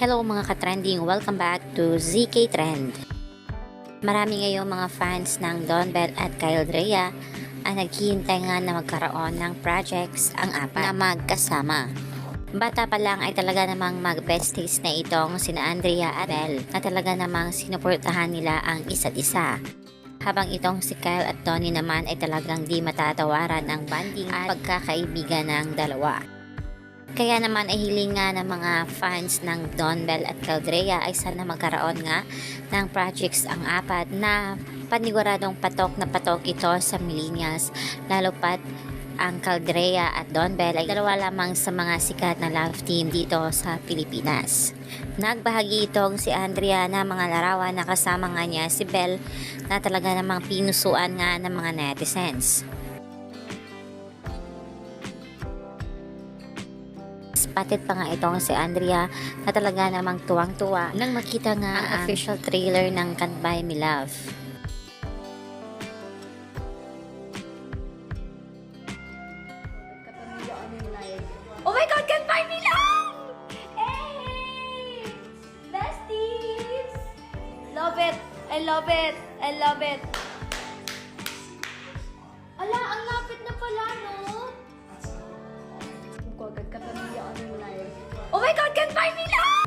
Hello mga ka-trending, welcome back to ZK Trend. Marami ngayong mga fans ng Don Bell at Kyle Drea ang naghihintay nga na magkaroon ng projects ang apat na magkasama. Bata pa lang ay talaga namang mag-besties na itong sina Andrea at Belle na talaga namang sinuportahan nila ang isa't isa. Habang itong si Kyle at Tony naman ay talagang di matatawaran ang banding at pagkakaibigan ng dalawa. Kaya naman ay hiling nga ng mga fans ng Don Bell at Caldrea ay sana magkaroon nga ng projects ang apat na paniguradong patok na patok ito sa millennials lalo pat ang Caldrea at Don Bell ay dalawa lamang sa mga sikat na love team dito sa Pilipinas. Nagbahagi itong si Andrea na mga larawan na kasama nga niya si Bell na talaga namang pinusuan nga ng mga netizens. Spotted pa nga itong si Andrea na talaga namang tuwang-tuwa nang makita nga ang official trailer ng Can't Buy Me Love. Oh my God, can buy me love! Hey! Besties! Love it! I love it! I love it! Ala, ang lapit na pala, my god, can find me love!